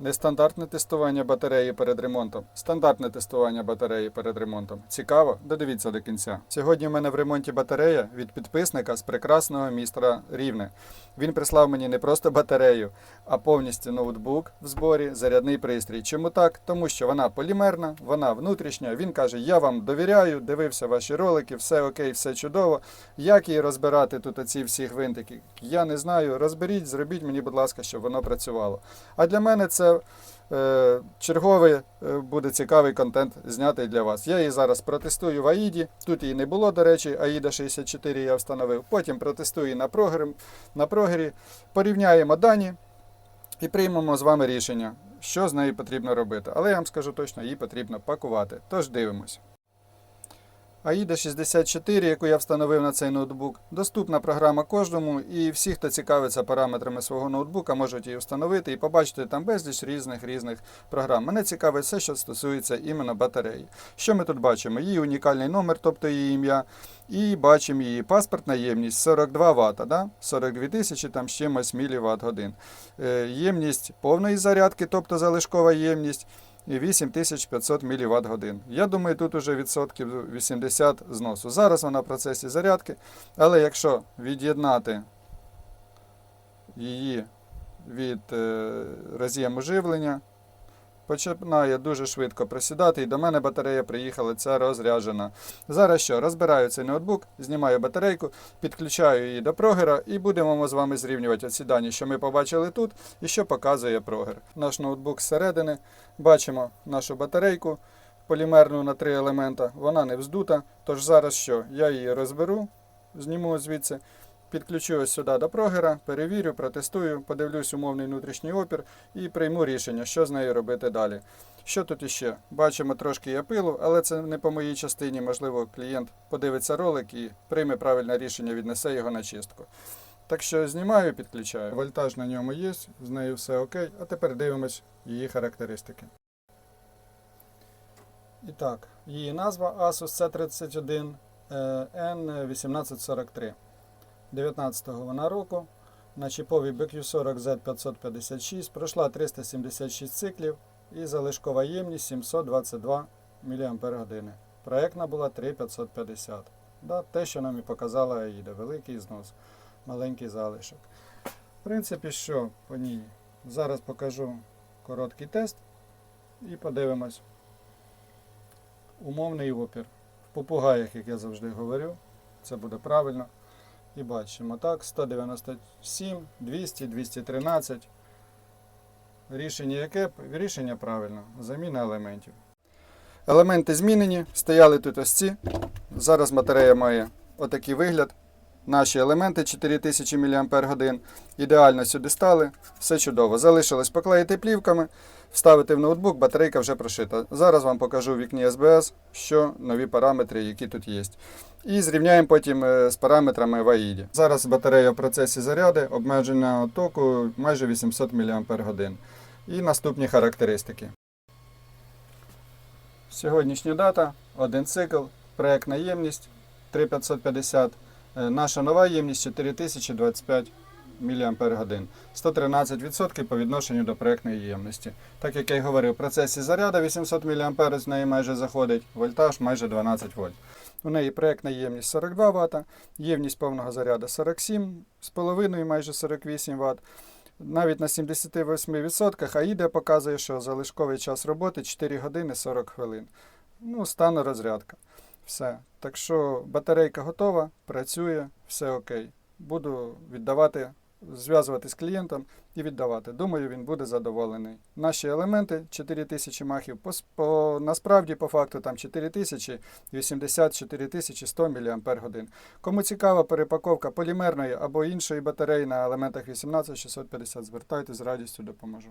Нестандартне тестування батареї перед ремонтом. Стандартне тестування батареї перед ремонтом. Цікаво? Додивіться до кінця. Сьогодні в мене в ремонті батарея від підписника з прекрасного міста Рівне. Він прислав мені не просто батарею, а повністю ноутбук в зборі, зарядний пристрій. Чому так? Тому що вона полімерна, вона внутрішня. Він каже: Я вам довіряю, дивився ваші ролики, все окей, все чудово. Як її розбирати тут оці всі гвинтики? Я не знаю. Розберіть, зробіть мені, будь ласка, щоб воно працювало. А для мене це е, черговий е, буде цікавий контент знятий для вас. Я її зараз протестую в Аїді. Тут її не було, до речі, Аїда 64 я встановив. Потім протестую її на прогрі, на прогері, порівняємо дані і приймемо з вами рішення, що з нею потрібно робити. Але я вам скажу точно, її потрібно пакувати. Тож дивимось. AIDA 64, яку я встановив на цей ноутбук, доступна програма кожному, і всі, хто цікавиться параметрами свого ноутбука, можуть її встановити і побачити там безліч різних різних програм. Мене цікавить все, що стосується іменно батареї. Що ми тут бачимо? Її унікальний номер, тобто її ім'я, і бачимо її паспортна ємність 42 Вт, да? 42 тисячі там з чимось міліватт годин. Е, Ємність повної зарядки, тобто залишкова ємність і 8500 мВт годин. Я думаю, тут уже відсотків 80 зносу. Зараз вона в процесі зарядки, але якщо від'єднати її від е, роз'єму живлення, починає дуже швидко просідати, і до мене батарея приїхала, ця розряджена. Зараз що? Розбираю цей ноутбук, знімаю батарейку, підключаю її до прогера і будемо з вами зрівнювати ці дані, що ми побачили тут і що показує прогер. Наш ноутбук зсередини. Бачимо нашу батарейку полімерну на три елемента. Вона не вздута. Тож зараз що? Я її розберу, зніму звідси. Підключу ось сюди до прогера, перевірю, протестую, подивлюсь умовний внутрішній опір і прийму рішення, що з нею робити далі. Що тут іще? Бачимо трошки є пилу, але це не по моїй частині. Можливо, клієнт подивиться ролик і прийме правильне рішення, віднесе його на чистку. Так що знімаю, підключаю. Вольтаж на ньому є, з нею все окей. А тепер дивимось її характеристики. І так, її назва Asus C31 N1843. 19-го вона року. На чіповій BQ40 Z556 пройшла 376 циклів і залишкова ємність 722 мАч. Проектна була 3550. Да, те, що нам і показала Аїда. Великий знос, маленький залишок. В принципі, що по ній? Зараз покажу короткий тест і подивимось. Умовний опір. В попугаях, як я завжди говорю, це буде правильно. І бачимо так, 197, 200, 213. Рішення яке? Рішення правильно. Заміна елементів. Елементи змінені, стояли тут ось ці. Зараз батарея має отакий вигляд. Наші елементи 4000 мАч. Ідеально сюди стали. Все чудово. Залишилось поклеїти плівками, вставити в ноутбук, батарейка вже прошита. Зараз вам покажу в вікні SBS, що нові параметри, які тут є. І зрівняємо потім е, з параметрами в AID. Зараз батарея в процесі заряду, обмеження току майже 800 мАч. І наступні характеристики. Сьогоднішня дата, один цикл, проєктна ємність 3550. Е, Наша нова ємність 4025 мАч. 113% по відношенню до проєктної ємності. Так як я й говорив, в процесі заряду 800 мА з неї майже заходить, вольтаж майже 12 вольт. У неї проєктна ємність 42 Вт, ємність повного заряду 47,5 майже 48 Вт. Навіть на 78% AIDA показує, що залишковий час роботи 4 години 40 хвилин. Ну, стане розрядка. Все. Так що батарейка готова, працює, все окей. Буду віддавати, зв'язувати з клієнтом і віддавати. Думаю, він буде задоволений. Наші елементи 4000 махів, по, по, насправді, по факту, там 4000 80 4100 мАч. Кому цікава перепаковка полімерної або іншої батареї на елементах 18650, звертайтесь з радістю допоможу.